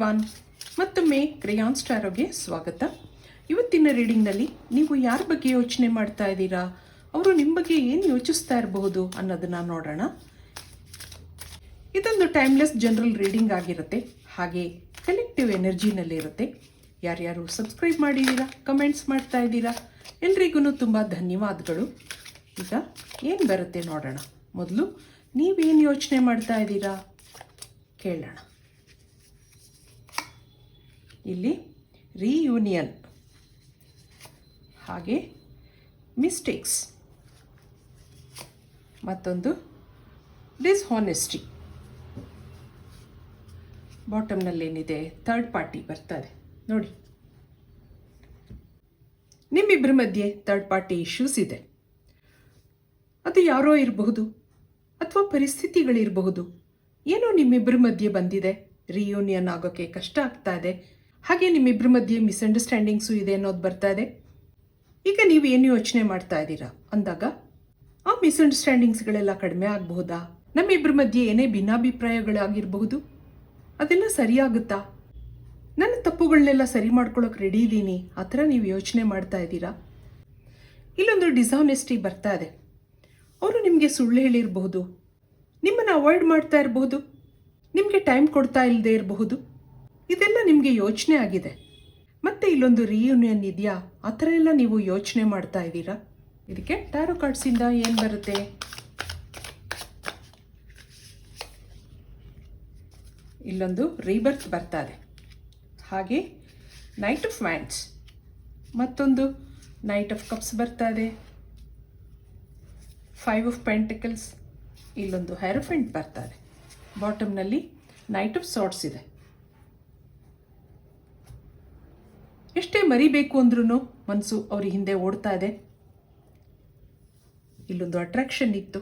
Everyone ಮತ್ತೊಮ್ಮೆ ಕ್ರೇಯಾನ್ ಸ್ಟಾರೋಗೆ ಸ್ವಾಗತ. ಇವತ್ತಿನ ರೀಡಿಂಗ್ನಲ್ಲಿ ನೀವು ಯಾರ ಬಗ್ಗೆ ಯೋಚನೆ ಮಾಡ್ತಾ ಇದ್ದೀರಾ? ಅವರು ನಿಮ್ಮ ಬಗ್ಗೆ ಏನು ಯೋಚಿಸ್ತಾ ಇರಬಹುದು ಅನ್ನೋದನ್ನ ನೋಡೋಣ. ಇದೊಂದು ಟೈಮ್ಲೆಸ್ ಜನರಲ್ ರೀಡಿಂಗ್ ಆಗಿರುತ್ತೆ. ಹಾಗೆ ಕಲೆಕ್ಟಿವ್ ಎನರ್ಜಿನಲ್ಲಿ ಇರುತ್ತೆ. ಯಾರ್ಯಾರು ಸಬ್ಸ್ಕ್ರೈಬ್ ಮಾಡಿದ್ದೀರಾ ಕಮೆಂಟ್ಸ್ ಮಾಡ್ತಾ ಇದ್ದೀರಾ, ಎಲ್ರಿಗೂ ತುಂಬ ಧನ್ಯವಾದಗಳು. ಈಗ ಏನು ಬರುತ್ತೆ ನೋಡೋಣ. ಮೊದಲು ನೀವೇನು ಯೋಚನೆ ಮಾಡ್ತಾ ಇದ್ದೀರಾ? ಕೇಳೋಣ. ಇಲ್ಲಿ ರೀಯೂನಿಯನ್ ಹಾಗೆ ಮಿಸ್ಟೇಕ್ಸ್ ಮತ್ತೊಂದು ಡಿಸ್ಹಾನೆಸ್ಟಿ ಬಾಟಮ್ನಲ್ಲೇನಿದೆ ಥರ್ಡ್ ಪಾರ್ಟಿ ಬರ್ತದೆ. ನೋಡಿ. ನಿಮ್ಮಿಬ್ಬರ ಮಧ್ಯೆ ಥರ್ಡ್ ಪಾರ್ಟಿ ಇಶ್ಯೂಸ್ ಇದೆ. ಅದು ಯಾರೋ ಇರಬಹುದು ಅಥವಾ ಪರಿಸ್ಥಿತಿಗಳಿರಬಹುದು. ಏನೋ ನಿಮ್ಮಿಬ್ಬರ ಮಧ್ಯೆ ಬಂದಿದೆ. ರಿಯೂನಿಯನ್ ಆಗೋಕ್ಕೆ ಕಷ್ಟ ಆಗ್ತಾ ಇದೆ. ಹಾಗೆ ನಿಮ್ಮಿಬ್ಬರ ಮಧ್ಯೆ ಮಿಸ್ಅಂಡರ್ಸ್ಟ್ಯಾಂಡಿಂಗ್ಸು ಇದೆ ಅನ್ನೋದು ಬರ್ತಾ ಇದೆ. ಈಗ ನೀವು ಏನು ಯೋಚನೆ ಮಾಡ್ತಾ ಇದ್ದೀರಾ? ಅಂದಾಗ, ಆ ಮಿಸ್ಅಂಡರ್ಸ್ಟ್ಯಾಂಡಿಂಗ್ಸ್ಗಳೆಲ್ಲ ಕಡಿಮೆ ಆಗಬಹುದಾ? ನಮ್ಮಿಬ್ಬರ ಮಧ್ಯೆ ಏನೇ ಭಿನ್ನಾಭಿಪ್ರಾಯಗಳಾಗಿರಬಹುದು? ಅದೆಲ್ಲ ಸರಿಯಾಗುತ್ತಾ? ನನ್ನ ತಪ್ಪುಗಳನ್ನೆಲ್ಲ ಸರಿ ಮಾಡ್ಕೊಳ್ಳೋಕೆ ರೆಡಿ ಇದ್ದೀನಿ. ಆ ಥರ ನೀವು ಯೋಚನೆ ಮಾಡ್ತಾ ಇದ್ದೀರಾ? ಇಲ್ಲೊಂದು ಡಿಸಾನೆಸ್ಟಿ ಬರ್ತಾ ಇದೆ. ಅವರು ನಿಮಗೆ ಸುಳ್ಳು ಹೇಳಿರಬಹುದು. ನಿಮ್ಮನ್ನು ಅವಾಯ್ಡ್ ಮಾಡ್ತಾ ಇರಬಹುದು. ನಿಮಗೆ ಟೈಮ್ ಕೊಡ್ತಾ ಇಲ್ಲದೆ ಇರಬಹುದು. ಇದೆಲ್ಲ ನಿಮಗೆ ಯೋಚನೆ ಆಗಿದೆ. ಮತ್ತೆ ಇಲ್ಲೊಂದು ರಿಯೂನಿಯನ್ ಇದೆಯಾ? ಆ ಥರ ಎಲ್ಲ ನೀವು ಯೋಚನೆ ಮಾಡ್ತಾ ಇದ್ದೀರಾ? ಇದಕ್ಕೆ ಟ್ಯಾರೋ ಕಾರ್ಡ್ಸಿಂದ ಏನು ಬರುತ್ತೆ? ಇಲ್ಲೊಂದು ರೀಬರ್ತ್ ಬರ್ತಾ ಇದೆ. ಹಾಗೆ ನೈಟ್ ಆಫ್ ವ್ಯಾಂಡ್ಸ್ ಮತ್ತೊಂದು ನೈಟ್ ಆಫ್ ಕಪ್ಸ್ ಬರ್ತಾ ಇದೆ. ಫೈವ್ ಆಫ್ ಪೆಂಟಿಕಲ್ಸ್ ಇಲ್ಲೊಂದು ಹೆರಫೆಂಟ್ ಬರ್ತಾ ಇದೆ. ಬಾಟಮ್ನಲ್ಲಿ ನೈಟ್ ಆಫ್ ಸಾಟ್ಸ್ ಇದೆ. ಎಷ್ಟೇ ಮರಿಬೇಕು ಅಂದ್ರೂ ಮನಸ್ಸು ಅವ್ರ ಹಿಂದೆ ಓಡ್ತಾ ಇದೆ. ಇಲ್ಲೊಂದು ಅಟ್ರಾಕ್ಷನ್ ಇತ್ತು.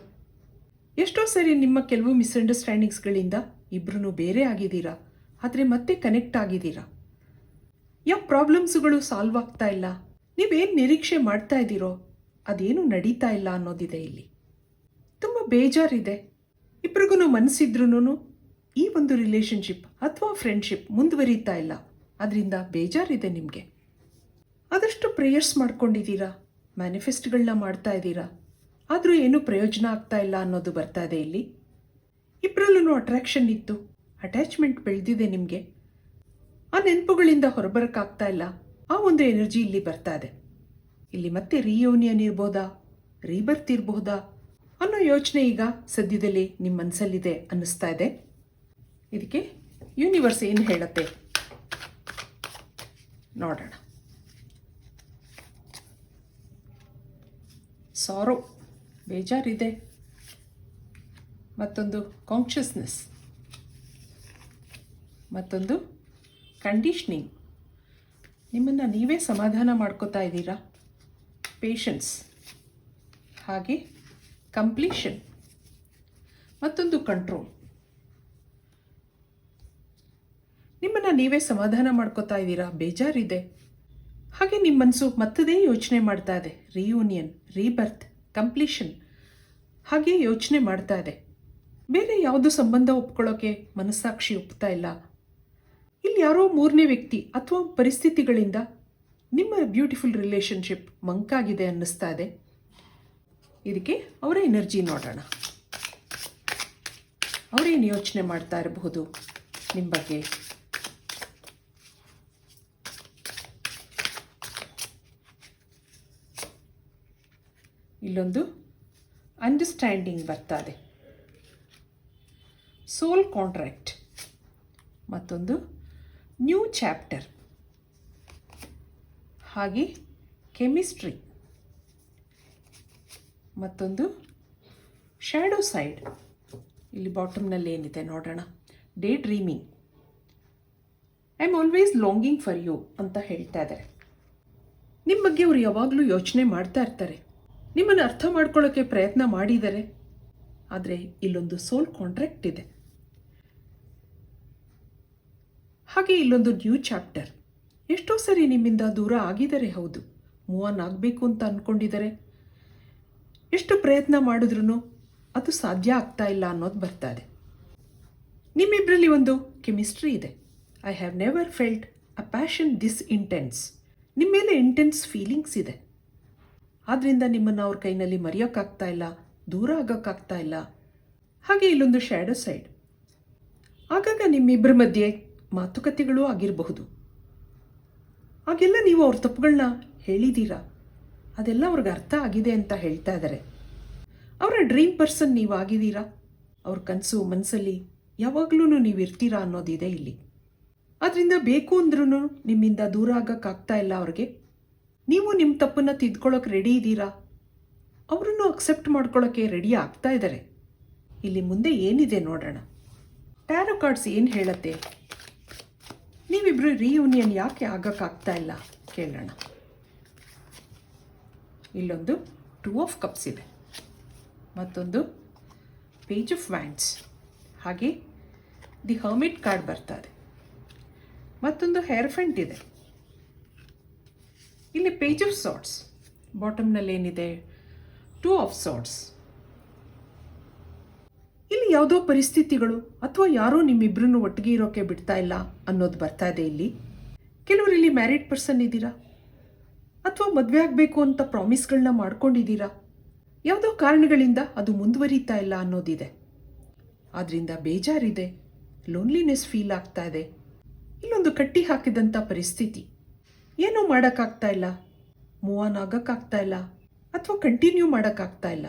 ಎಷ್ಟೋ ಸರಿ ನಿಮ್ಮ ಕೆಲವು ಮಿಸ್ಅಂಡರ್ಸ್ಟ್ಯಾಂಡಿಂಗ್ಸ್ಗಳಿಂದ ಇಬ್ಬರೂ ಬೇರೆ ಆಗಿದ್ದೀರಾ? ಆದರೆ ಮತ್ತೆ ಕನೆಕ್ಟ್ ಆಗಿದ್ದೀರಾ? ಯಾವ ಪ್ರಾಬ್ಲಮ್ಸ್ಗಳು ಸಾಲ್ವ್ ಆಗ್ತಾ ಇಲ್ಲ? ನೀವೇನು ನಿರೀಕ್ಷೆ ಮಾಡ್ತಾ ಇದ್ದೀರೋ, ಅದೇನು ನಡೀತಾ ಇಲ್ಲ ಅನ್ನೋದಿದೆ ಇಲ್ಲಿ. ತುಂಬ ಬೇಜಾರಿದೆ. ಇಬ್ರಿಗೂ ಮನಸ್ಸಿದ್ರೂ ಈ ಒಂದು ರಿಲೇಶನ್ಶಿಪ್ ಅಥವಾ ಫ್ರೆಂಡ್ಶಿಪ್ ಮುಂದುವರಿತಾ ಇಲ್ಲ. ಅದರಿಂದ ಬೇಜಾರಿದೆ ನಿಮಗೆ. ಆದಷ್ಟು ಪ್ರೇಯರ್ಸ್ ಮಾಡ್ಕೊಂಡಿದ್ದೀರಾ? ಮ್ಯಾನಿಫೆಸ್ಟ್ಗಳನ್ನ ಮಾಡ್ತಾ ಇದ್ದೀರಾ? ಆದರೂ ಏನೂ ಪ್ರಯೋಜನ ಆಗ್ತಾ ಇಲ್ಲ ಅನ್ನೋದು ಬರ್ತಾ ಇದೆ ಇಲ್ಲಿ. ಇಬ್ಬರಲ್ಲೂ ಅಟ್ರಾಕ್ಷನ್ ಇತ್ತು. ಅಟ್ಯಾಚ್ಮೆಂಟ್ ಬೆಳೆದಿದೆ ನಿಮಗೆ. ಆ ನೆನಪುಗಳಿಂದ ಹೊರಬರೋಕ್ಕಾಗ್ತಾ ಇಲ್ಲ. ಆ ಒಂದು ಎನರ್ಜಿ ಇಲ್ಲಿ ಬರ್ತಾ ಇದೆ. ಇಲ್ಲಿ ಮತ್ತೆ ರಿಯೂನಿಯನ್ ಇರ್ಬೋದಾ? ರೀಬರ್ತ್ ಇರಬಹುದಾ ಅನ್ನೋ ಯೋಚನೆ ಈಗ ಸದ್ಯದಲ್ಲಿ ನಿಮ್ಮ ಮನಸ್ಸಲ್ಲಿದೆ ಅನ್ನಿಸ್ತಾ ಇದೆ. ಇದಕ್ಕೆ ಯೂನಿವರ್ಸ್ ಏನು ಹೇಳುತ್ತೆ? ನೋಡೋಣ. ಸಾರು ಬೇಜಾರಿದೆ. ಮತ್ತೊಂದು ಕಾನ್ಷಿಯಸ್ನೆಸ್ ಮತ್ತೊಂದು ಕಂಡೀಷ್ನಿಂಗ್ ನಿಮ್ಮನ್ನು ನೀವೇ ಸಮಾಧಾನ ಮಾಡ್ಕೋತಾ ಇದ್ದೀರಾ? ಪೇಷನ್ಸ್ ಹಾಗೆ ಕಂಪ್ಲೀಷನ್ ಮತ್ತೊಂದು ಕಂಟ್ರೋಲ್ ನಿಮ್ಮನ್ನು ನೀವೇ ಸಮಾಧಾನ ಮಾಡ್ಕೋತಾ ಇದ್ದೀರಾ? ಬೇಜಾರಿದೆ. ಹಾಗೆ ನಿಮ್ಮ ಮನಸ್ಸು ಮತ್ತದೇ ಯೋಚನೆ ಮಾಡ್ತಾ ಇದೆ. ರಿಯೂನಿಯನ್ ರೀಬರ್ತ್ ಕಂಪ್ಲೀಷನ್ ಹಾಗೆ ಯೋಚನೆ ಮಾಡ್ತಾ ಇದೆ. ಬೇರೆ ಯಾವುದು ಸಂಬಂಧ ಒಪ್ಕೊಳ್ಳೋಕೆ ಮನಸ್ಸಾಕ್ಷಿ ಒಪ್ತಾ ಇಲ್ಲ? ಇಲ್ಲಿ ಯಾರೋ ಮೂರನೇ ವ್ಯಕ್ತಿ ಅಥವಾ ಪರಿಸ್ಥಿತಿಗಳಿಂದ ನಿಮ್ಮ ಬ್ಯೂಟಿಫುಲ್ ರಿಲೇಶನ್ಶಿಪ್ ಮಂಕಾಗಿದೆ ಅನ್ನಿಸ್ತಾ ಇದೆ. ಇದಕ್ಕೆ ಅವರ ಎನರ್ಜಿ ನೋಡೋಣ. ಅವರೇನು ಯೋಚನೆ ಮಾಡ್ತಾ ಇರಬಹುದು? ನಿಮ್ಮ ಬಗ್ಗೆ ಇಲ್ಲೊಂದು ಅಂಡರ್ಸ್ಟ್ಯಾಂಡಿಂಗ್ ಬರ್ತಾ ಇದೆ ಸೋಲ್ ಕಾಂಟ್ರಾಕ್ಟ್ ಮತ್ತೊಂದು ನ್ಯೂ ಚಾಪ್ಟರ್ ಹಾಗೆ ಕೆಮಿಸ್ಟ್ರಿ ಮತ್ತೊಂದು ಶ್ಯಾಡೋ ಸೈಡ್ ಇಲ್ಲಿ ಬಾಟಮ್ನಲ್ಲಿ ಏನಿದೆ ನೋಡೋಣ. Day dreaming I am always longing for you ಅಂತ ಹೇಳ್ತಾ ಇದ್ದಾರೆ. ನಿಮ್ಮ ಬಗ್ಗೆ ಅವರು ಯಾವಾಗಲೂ ಯೋಚನೆ ಮಾಡ್ತಾ ಇರ್ತಾರೆ. ನಿಮ್ಮನ್ನು ಅರ್ಥ ಮಾಡ್ಕೊಳ್ಳೋಕ್ಕೆ ಪ್ರಯತ್ನ ಮಾಡಿದರೆ, ಆದರೆ ಇಲ್ಲೊಂದು ಸೋಲ್ ಕಾಂಟ್ರಾಕ್ಟ್ ಇದೆ. ಹಾಗೆ ಇಲ್ಲೊಂದು ನ್ಯೂ ಚಾಪ್ಟರ್ ಎಷ್ಟೋ ಸರಿ ನಿಮ್ಮಿಂದ ದೂರ ಆಗಿದರೆ ಹೌದು. ಮೂವ್ ಆನ್ ಆಗಬೇಕು ಅಂತ ಅಂದ್ಕೊಂಡಿದ್ದಾರೆ ಎಷ್ಟು ಪ್ರಯತ್ನ ಮಾಡಿದ್ರೂ ಅದು ಸಾಧ್ಯ ಆಗ್ತಾ ಇಲ್ಲ ಅನ್ನೋದು ಬರ್ತಾ ಇದೆ ನಿಮ್ಮಿಬ್ಬರಲ್ಲಿ ಒಂದು ಕೆಮಿಸ್ಟ್ರಿ ಇದೆ. I have never felt a passion this intense ನಿಮ್ಮ ಮೇಲೆ ಇಂಟೆನ್ಸ್ ಫೀಲಿಂಗ್ಸ್ ಇದೆ. ಆದ್ದರಿಂದ ನಿಮ್ಮನ್ನು ಅವ್ರ ಕೈನಲ್ಲಿ ಮರೆಯೋಕ್ಕಾಗ್ತಾ ಇಲ್ಲ, ದೂರ ಆಗೋಕ್ಕಾಗ್ತಾ ಇಲ್ಲ. ಹಾಗೆ ಇಲ್ಲೊಂದು ಶ್ಯಾಡೋ ಸೈಡ್ ಆಗಾಗ ನಿಮ್ಮಿಬ್ಬರ ಮಧ್ಯೆ ಮಾತುಕತೆಗಳೂ ಆಗಿರಬಹುದು. ಆಗೆಲ್ಲ ನೀವು ಅವ್ರ ತಪ್ಪುಗಳನ್ನ ಹೇಳಿದ್ದೀರಾ ಅದೆಲ್ಲ ಅವ್ರಿಗೆ ಅರ್ಥ ಆಗಿದೆ ಅಂತ ಹೇಳ್ತಾ ಇದ್ದಾರೆ ಅವರ ಡ್ರೀಮ್ ಪರ್ಸನ್ ನೀವು ಆಗಿದ್ದೀರಾ ಅವ್ರ ಕನಸು ಮನಸ್ಸಲ್ಲಿ ಯಾವಾಗಲೂ ನೀವು ಇರ್ತೀರಾ ಅನ್ನೋದಿದೆ ಇಲ್ಲಿ. ಅದರಿಂದ ಬೇಕು ಅಂದ್ರೂ ನಿಮ್ಮಿಂದ ದೂರ ಆಗೋಕ್ಕಾಗ್ತಾ ಇಲ್ಲ ಅವ್ರಿಗೆ. ನೀವು ನಿಮ್ಮ ತಪ್ಪನ್ನು ತಿದ್ಕೊಳ್ಳೋಕೆ ರೆಡಿ ಇದ್ದೀರಾ ಅವರನ್ನು ಅಕ್ಸೆಪ್ಟ್ ಮಾಡ್ಕೊಳ್ಳೋಕ್ಕೆ ರೆಡಿ ಆಗ್ತಾ ಇದ್ದಾರೆ ಇಲ್ಲಿ ಮುಂದೆ ಏನಿದೆ ನೋಡೋಣ. ಟ್ಯಾರೋ ಕಾರ್ಡ್ಸ್ ಏನು ಹೇಳತ್ತೆ? ನೀವಿಬ್ಬರು ರೀಯೂನಿಯನ್ ಯಾಕೆ ಆಗೋಕ್ಕಾಗ್ತಾ ಇಲ್ಲ? ಕೇಳೋಣ. ಇಲ್ಲೊಂದು ಟೂ ಆಫ್ ಕಪ್ಸ್ ಇದೆ. ಮತ್ತೊಂದು ಪೇಜ್ ಆಫ್ ವ್ಯಾಂಡ್ಸ್ ಹಾಗೆ ದಿ ಹರ್ಮಿಟ್ ಕಾರ್ಡ್ ಬರ್ತಾ ಇದೆ. ಮತ್ತೊಂದು ಹೇರ್ಫೆಂಟ್ ಇದೆ. ಇಲ್ಲಿ ಪೇಜ್ ಆಫ್ ಸಾಟ್ಸ್ ಬಾಟಮ್ನಲ್ಲಿ ಏನಿದೆ? ಟೂ ಆಫ್ ಸಾಟ್ಸ್ ಇಲ್ಲಿ ಯಾವುದೋ ಪರಿಸ್ಥಿತಿಗಳು ಅಥವಾ ಯಾರೋ ನಿಮ್ಮಿಬ್ಬರನ್ನು ಒಟ್ಟಿಗೆ ಇರೋಕೆ ಬಿಡ್ತಾ ಇಲ್ಲ ಅನ್ನೋದು ಬರ್ತಾ ಇದೆ ಇಲ್ಲಿ. ಕೆಲವರು ಇಲ್ಲಿ ಮ್ಯಾರಿಡ್ ಪರ್ಸನ್ ಇದ್ದೀರಾ? ಅಥವಾ ಮದುವೆ ಆಗಬೇಕು ಅಂತ ಪ್ರಾಮಿಸ್ಗಳನ್ನ ಮಾಡ್ಕೊಂಡಿದ್ದೀರಾ? ಯಾವುದೋ ಕಾರಣಗಳಿಂದ ಅದು ಮುಂದುವರಿತಾ ಇಲ್ಲ ಅನ್ನೋದಿದೆ. ಆದ್ದರಿಂದ ಬೇಜಾರಿದೆ. ಲೋನ್ಲಿನೆಸ್ ಫೀಲ್ ಆಗ್ತಾ ಇದೆ. ಇಲ್ಲೊಂದು ಕಟ್ಟಿ ಹಾಕಿದಂಥ ಪರಿಸ್ಥಿತಿ. ಏನೂ ಮಾಡೋಕ್ಕಾಗ್ತಾ ಇಲ್ಲ. ಮೂವ್ ಆನ್ ಆಗೋಕ್ಕಾಗ್ತಾ ಇಲ್ಲ. ಅಥವಾ ಕಂಟಿನ್ಯೂ ಮಾಡೋಕ್ಕಾಗ್ತಾ ಇಲ್ಲ.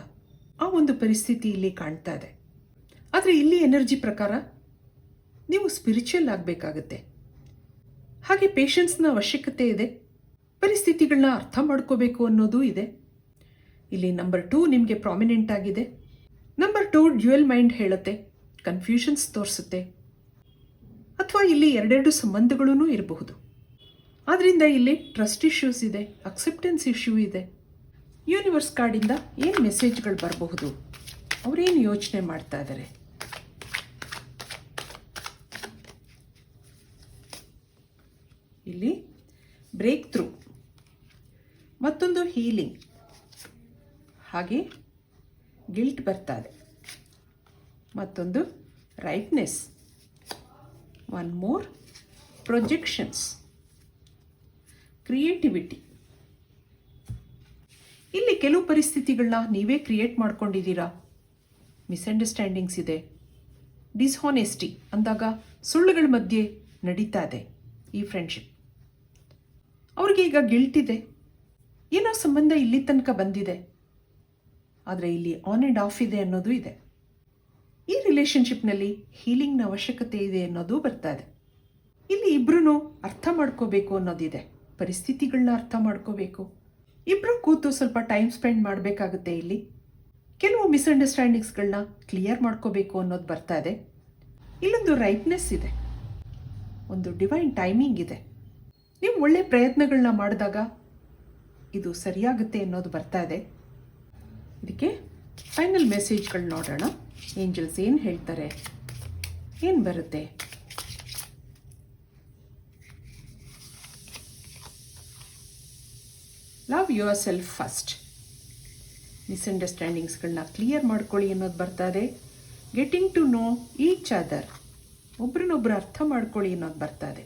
ಆ ಒಂದು ಪರಿಸ್ಥಿತಿ ಇಲ್ಲಿ ಕಾಣ್ತಾ ಇದೆ. ಆದರೆ ಇಲ್ಲಿ ಎನರ್ಜಿ ಪ್ರಕಾರ ನೀವು ಸ್ಪಿರಿಚುವಲ್ ಆಗಬೇಕಾಗತ್ತೆ. ಹಾಗೆ ಪೇಷನ್ಸ್ನ ಅವಶ್ಯಕತೆ ಇದೆ. ಪರಿಸ್ಥಿತಿಗಳನ್ನ ಅರ್ಥ ಮಾಡ್ಕೋಬೇಕು ಅನ್ನೋದು ಇದೆ. ಇಲ್ಲಿ ನಂಬರ್ ಟೂ ನಿಮಗೆ ಪ್ರಾಮಿನೆಂಟ್ ಆಗಿದೆ. ನಂಬರ್ ಟೂ ಡ್ಯುಯಲ್ ಮೈಂಡ್ ಹೇಳುತ್ತೆ. ಕನ್ಫ್ಯೂಷನ್ಸ್ ತೋರಿಸುತ್ತೆ. ಅಥವಾ ಇಲ್ಲಿ ಎರಡೆರಡು ಸಂಬಂಧಗಳೂ ಇರಬಹುದು. ಆದ್ದರಿಂದ ಇಲ್ಲಿ ಟ್ರಸ್ಟ್ ಇಶ್ಯೂಸ್ ಇದೆ ಅಕ್ಸೆಪ್ಟೆನ್ಸ್ ಇಶ್ಯೂ ಇದೆ. ಯೂನಿವರ್ಸ್ ಕಾರ್ಡಿಂದ ಏನು ಮೆಸೇಜ್ಗಳು ಬರಬಹುದು? ಅವರೇನು ಯೋಚನೆ ಮಾಡ್ತಾ ಇದ್ದಾರೆ ಇಲ್ಲಿ ಬ್ರೇಕ್ ಥ್ರೂ ಮತ್ತೊಂದು ಹೀಲಿಂಗ್ ಹಾಗೆ ಗಿಲ್ಟ್ ಬರ್ತಾ ಇದೆ. ಮತ್ತೊಂದು rightness one more projections creativity ಇಲ್ಲಿ ಕೆಲವು ಪರಿಸ್ಥಿತಿಗಳನ್ನ ನೀವೇ ಕ್ರಿಯೇಟ್ ಮಾಡ್ಕೊಂಡಿದ್ದೀರಾ? ಮಿಸ್ಅಂಡರ್ಸ್ಟ್ಯಾಂಡಿಂಗ್ಸ್ ಇದೆ. ಡಿಸ್ಹಾನೆಸ್ಟಿ ಅಂದಾಗ ಸುಳ್ಳುಗಳ ಮಧ್ಯೆ ನಡೀತಾ ಇದೆ ಈ ಫ್ರೆಂಡ್ಶಿಪ್ ಅವ್ರಿಗೆ ಈಗ ಗಿಲ್ಟ್ ಇದೆ. ಏನೋ ಸಂಬಂಧ ಇಲ್ಲಿ ತನಕ ಬಂದಿದೆ. ಆದರೆ ಇಲ್ಲಿ ಆನ್ ಆ್ಯಂಡ್ ಆಫ್ ಇದೆ ಅನ್ನೋದು ಇದೆ. ಈ ರಿಲೇಷನ್ಶಿಪ್ನಲ್ಲಿ ಹೀಲಿಂಗ್ನ ಅವಶ್ಯಕತೆ ಇದೆ ಅನ್ನೋದು ಬರ್ತಾ ಇದೆ. ಇಲ್ಲಿ ಇಬ್ಬರೂ ಅರ್ಥ ಮಾಡ್ಕೋಬೇಕು ಅನ್ನೋದಿದೆ. ಪರಿಸ್ಥಿತಿಗಳನ್ನ ಅರ್ಥ ಮಾಡ್ಕೋಬೇಕು. ಇಬ್ಬರು ಕೂತು ಸ್ವಲ್ಪ ಟೈಮ್ ಸ್ಪೆಂಡ್ ಮಾಡಬೇಕಾಗುತ್ತೆ ಇಲ್ಲಿ. ಕೆಲವು ಮಿಸ್ಅಂಡರ್ಸ್ಟ್ಯಾಂಡಿಂಗ್ಸ್ಗಳನ್ನ ಕ್ಲಿಯರ್ ಮಾಡ್ಕೋಬೇಕು ಅನ್ನೋದು ಬರ್ತಾ ಇದೆ. ಇಲ್ಲೊಂದು ರೈಟ್ನೆಸ್ ಇದೆ. ಒಂದು ಡಿವೈನ್ ಟೈಮಿಂಗ್ ಇದೆ. ನೀವು ಒಳ್ಳೆ ಪ್ರಯತ್ನಗಳನ್ನ ಮಾಡಿದಾಗ ಇದು ಸರಿಯಾಗುತ್ತೆ ಅನ್ನೋದು ಬರ್ತಾ ಇದೆ. ಇದಕ್ಕೆ ಫೈನಲ್ ಮೆಸೇಜ್ಗಳು ನೋಡೋಣ. ಏಂಜಲ್ಸ್ ಏನು ಹೇಳ್ತಾರೆ? ಏನು ಬರುತ್ತೆ? ಲವ್ ಯುವರ್ ಸೆಲ್ಫ್ ಫಸ್ಟ್ ಮಿಸ್ಅಂಡರ್ಸ್ಟ್ಯಾಂಡಿಂಗ್ಸ್ಗಳನ್ನ ಕ್ಲಿಯರ್ ಮಾಡ್ಕೊಳ್ಳಿ ಅನ್ನೋದು ಬರ್ತಾ ಇದೆ getting to know each other ಒಬ್ರನ್ನೊಬ್ರು ಅರ್ಥ ಮಾಡ್ಕೊಳ್ಳಿ ಅನ್ನೋದು ಬರ್ತಾ ಇದೆ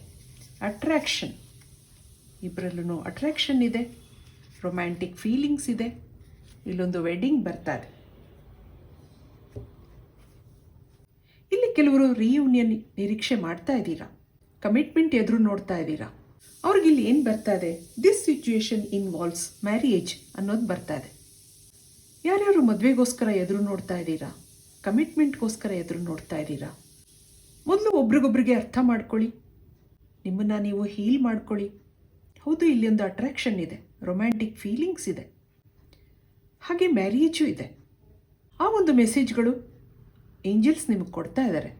ಅಟ್ರ್ಯಾಕ್ಷನ್ ಇಬ್ಬರಲ್ಲೂ ಅಟ್ರ್ಯಾಕ್ಷನ್ ಇದೆ. ರೊಮ್ಯಾಂಟಿಕ್ ಫೀಲಿಂಗ್ಸ್ ಇದೆ. ಇಲ್ಲೊಂದು ವೆಡ್ಡಿಂಗ್ ಬರ್ತಾ ಇದೆ ಇಲ್ಲಿ ಕೆಲವರು ರಿಯೂನಿಯನ್ ನಿರೀಕ್ಷೆ ಮಾಡ್ತಾ ಇದ್ದೀರಾ? ಕಮಿಟ್ಮೆಂಟ್ ಎದುರು ನೋಡ್ತಾ ಇದ್ದೀರಾ? ಅವ್ರಿಗೆ ಇಲ್ಲಿ ಏನು ಬರ್ತಾ ಇದೆ ದಿಸ್ ಸಿಚುಯೇಷನ್ ಇನ್ವಾಲ್ವ್ಸ್ ಮ್ಯಾರೇಜ್ ಅನ್ನೋದು ಬರ್ತಾ ಇದೆ ಯಾರ್ಯಾರು ಮದುವೆಗೋಸ್ಕರ ಎದುರು ನೋಡ್ತಾ ಇದ್ದೀರಾ? ಕಮಿಟ್ಮೆಂಟ್ಗೋಸ್ಕರ ಎದುರು ನೋಡ್ತಾ ಇದ್ದೀರಾ? ಮೊದಲು ಒಬ್ರಿಗೊಬ್ರಿಗೆ ಅರ್ಥ ಮಾಡ್ಕೊಳ್ಳಿ. ನಿಮ್ಮನ್ನು ನೀವು ಹೀಲ್ ಮಾಡ್ಕೊಳ್ಳಿ. ಹೌದು ಇಲ್ಲಿ ಒಂದು ಅಟ್ರಾಕ್ಷನ್ ಇದೆ ರೊಮ್ಯಾಂಟಿಕ್ ಫೀಲಿಂಗ್ಸ್ ಇದೆ. ಹಾಗೆ ಮ್ಯಾರೇಜು ಇದೆ. ಆ ಒಂದು ಮೆಸೇಜ್ಗಳು ಏಂಜಲ್ಸ್ ನಿಮಗೆ ಕೊಡ್ತಾ ಇದ್ದಾರೆ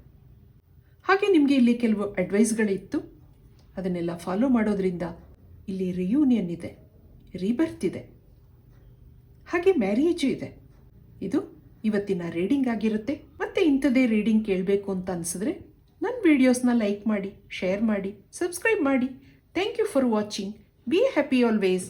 ಹಾಗೆ ನಿಮಗೆ ಇಲ್ಲಿ ಕೆಲವು ಅಡ್ವೈಸ್ಗಳಿತ್ತು ಅದನ್ನೆಲ್ಲ ಫಾಲೋ ಮಾಡೋದ್ರಿಂದ ಇಲ್ಲಿ ರಿಯೂನಿಯನ್ ಇದೆ ರೀಬರ್ತ್ ಇದೆ. ಹಾಗೆ ಮ್ಯಾರೇಜು ಇದೆ. ಇದು ಇವತ್ತಿನ ರೀಡಿಂಗ್ ಆಗಿರುತ್ತೆ. ಮತ್ತೆ ಇಂಥದೇ ರೀಡಿಂಗ್ ಕೇಳಬೇಕು ಅಂತ ಅನಿಸಿದ್ರೆ ನನ್ನ ವಿಡಿಯೋಸ್ನ ಲೈಕ್ ಮಾಡಿ ಶೇರ್ ಮಾಡಿ ಸಬ್ಸ್ಕ್ರೈಬ್ ಮಾಡಿ. Thank you for watching be happy always